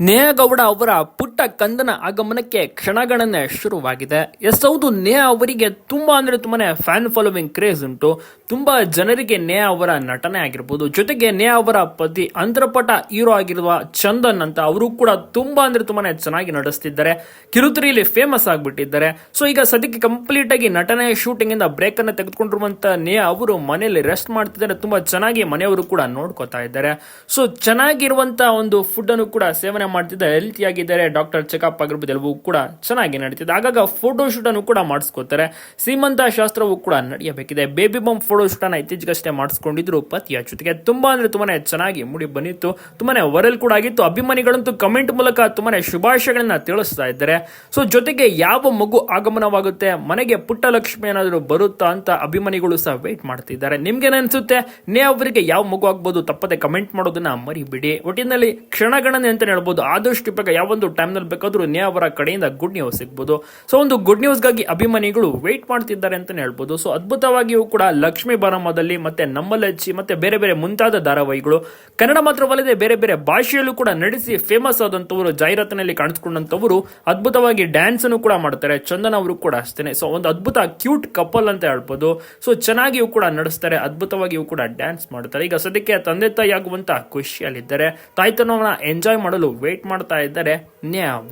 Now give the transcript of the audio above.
ನೇಹಗೌಡ ಅವರ ಪುಟ್ಟ ಕಂದನ ಆಗಮನಕ್ಕೆ ಕ್ಷಣಗಣನೆ ಶುರುವಾಗಿದೆ. ಎಸ್ ಹೌದು ನೇ ಅವರಿಗೆ ತುಂಬಾ ಅಂದ್ರೆ ತುಂಬಾನೇ ಫ್ಯಾನ್ ಫಾಲೋವಿಂಗ್ ಕ್ರೇಜ್ ಉಂಟು. ತುಂಬಾ ಜನರಿಗೆ ನೇ ಅವರ ನಟನೆ ಆಗಿರ್ಬೋದು. ಜೊತೆಗೆ ನೇ ಅವರ ಪತಿ ಅಂತ್ರಪಟ ಹೀರೋ ಆಗಿರುವ ಚಂದನ್ ಅಂತ ಅವರು ಕೂಡ ತುಂಬಾ ಅಂದ್ರೆ ತುಂಬಾನೇ ಚೆನ್ನಾಗಿ ನಡೆಸ್ತಿದ್ದಾರೆ. ಕಿರುತುರಿಯಲ್ಲಿ ಫೇಮಸ್ ಆಗಿಬಿಟ್ಟಿದ್ದಾರೆ. ಸೊ ಈಗ ಸದ್ಯಕ್ಕೆ ಕಂಪ್ಲೀಟ್ ಆಗಿ ನಟನೆ ಶೂಟಿಂಗ್ ಇಂದ ಬ್ರೇಕ್ ಅನ್ನ ತೆಗೆದುಕೊಂಡಿರುವಂತ ನೇ ಅವರು ಮನೆಯಲ್ಲಿ ರೆಸ್ಟ್ ಮಾಡ್ತಿದ್ದಾರೆ. ತುಂಬಾ ಚೆನ್ನಾಗಿ ಮನೆಯವರು ಕೂಡ ನೋಡ್ಕೋತಾ ಇದ್ದಾರೆ. ಸೊ ಚೆನ್ನಾಗಿರುವಂತ ಒಂದು ಫುಡ್ ಅನ್ನು ಕೂಡ ಸೇವನೆ ಮಾಡ್ತಿದ್ದಾರೆ. ಹೆಲ್ತಿ ಆಗಿದ್ದಾರೆ. ಡಾಕ್ಟರ್ ಚೆಕಪ್ ಆಗಿರ್ಬೋದು ಎಲ್ಲವೂ ಕೂಡ ಚೆನ್ನಾಗಿ ನಡೀತಿದೆ. ಆಗಾಗ ಫೋಟೋಶೂಟನ್ನು ಕೂಡ ಮಾಡಿಸ್ಕೋತಾರೆ. ಸೀಮಂತ ಶಾಸ್ತ್ರವೂ ಕೂಡ ನಡೆಯಬೇಕಿದೆ. ಬೇಬಿ ಬಂಪ್ ಫೋಟೋ ಶೂಟ್ ಅನ್ನ ಇತ್ತೀಚೆಗಷ್ಟೇ ಮಾಡಿಸ್ಕೊಂಡಿದ್ರು ಪತಿಯ ಜೊತೆಗೆ ತುಂಬಾ ಅಂದ್ರೆ ತುಂಬಾನೇ ಚೆನ್ನಾಗಿ ಮುಡಿ ಬಂದಿತ್ತು. ತುಂಬಾನೇ ವೈರಲ್ ಕೂಡ ಆಗಿತ್ತು. ಅಭಿಮಾನಿಗಳಂತೂ ಕಮೆಂಟ್ ಮೂಲಕ ತುಂಬಾನೇ ಶುಭಾಶಯಗಳನ್ನ ತಿಳಿಸ್ತಾ ಇದ್ದಾರೆ. ಸೊ ಜೊತೆಗೆ ಯಾವ ಮಗು ಆಗಮನವಾಗುತ್ತೆ? ಮನೆಗೆ ಪುಟ್ಟ ಲಕ್ಷ್ಮಿ ಏನಾದರೂ ಬರುತ್ತಾ ಅಂತ ಅಭಿಮಾನಿಗಳು ಸಹ ವೇಟ್ ಮಾಡ್ತಿದ್ದಾರೆ. ನಿಮ್ಗೆ ಅನ್ಸುತ್ತೆ ನೇ ಅವರಿಗೆ ಯಾವ ಮಗು ಆಗ್ಬೋದು ತಪ್ಪದೆ ಕಮೆಂಟ್ ಮಾಡೋದನ್ನ ಮರಿಬಿಡಿ. ಒಟ್ಟಿನಲ್ಲಿ ಕ್ಷಣಗಣನೆ ಅಂತ ಹೇಳ್ಬೋದು. ಆದಷ್ಟು ಬೇಗ ಯಾವೊಂದು ಟೈಮ್ನಲ್ಲಿ ಬೇಕಾದ್ರೂ ನೇ ಅವರ ಕಡೆಯಿಂದ ಗುಡ್ ನ್ಯೂಸ್ ಸಿಗ್ಬೋದು. ಸೊ ಒಂದು ಗುಡ್ ನ್ಯೂಸ್ಗಾಗಿ ಅಭಿಮಾನಿಗಳು ವೇಟ್ ಮಾಡ್ತಿದ್ದಾರೆ ಅಂತಾನೆ ಹೇಳ್ಬೋದು. ಸೊ ಅದ್ಭುತವಾಗಿಯೂ ಕೂಡ ಲಕ್ಷ್ಮಿ ಬರಮದಲ್ಲಿ ಮತ್ತೆ ನಮ್ಮಲಚ್ಚಿ ಮತ್ತೆ ಬೇರೆ ಬೇರೆ ಮುಂತಾದ ಧಾರಾವಾಹಿಗಳು. ಕನ್ನಡ ಮಾತ್ರವಲ್ಲದೆ ಬೇರೆ ಬೇರೆ ಭಾಷೆಯಲ್ಲೂ ಕೂಡ ನಡೆಸಿ ಫೇಮಸ್ ಆದಂತವರು ಜಾಹೀರಾತಿನಲ್ಲಿ ಕಾಣಿಸ್ಕೊಂಡಂತವರು ಅದ್ಭುತವಾಗಿ ಡ್ಯಾನ್ಸ್ ಅನ್ನು ಕೂಡ ಮಾಡ್ತಾರೆ. ಚಂದನ್ ಅವರು ಕೂಡ ಅಷ್ಟೇನೆ. ಸೊ ಒಂದು ಅದ್ಭುತ ಕ್ಯೂಟ್ ಕಪಲ್ ಅಂತ ಹೇಳ್ಬೋದು. ಸೊ ಚೆನ್ನಾಗಿಯೂ ಕೂಡ ನಡೆಸ್ತಾರೆ. ಅದ್ಭುತವಾಗಿಯೂ ಕೂಡ ಡ್ಯಾನ್ಸ್ ಮಾಡ್ತಾರೆ. ಈಗ ಸದ್ಯಕ್ಕೆ ತಂದೆ ತಾಯಿ ಆಗುವಂತ ಖುಷಿಯಲ್ಲಿದ್ದಾರೆ. ತಾಯ್ತನವನ್ನ ಎಂಜಾಯ್ ಮಾಡಲು ವೇಟ್ ಮಾಡ್ತಾ ಇದ್ದಾರೆ. ನ್ಯಾ ಅವರು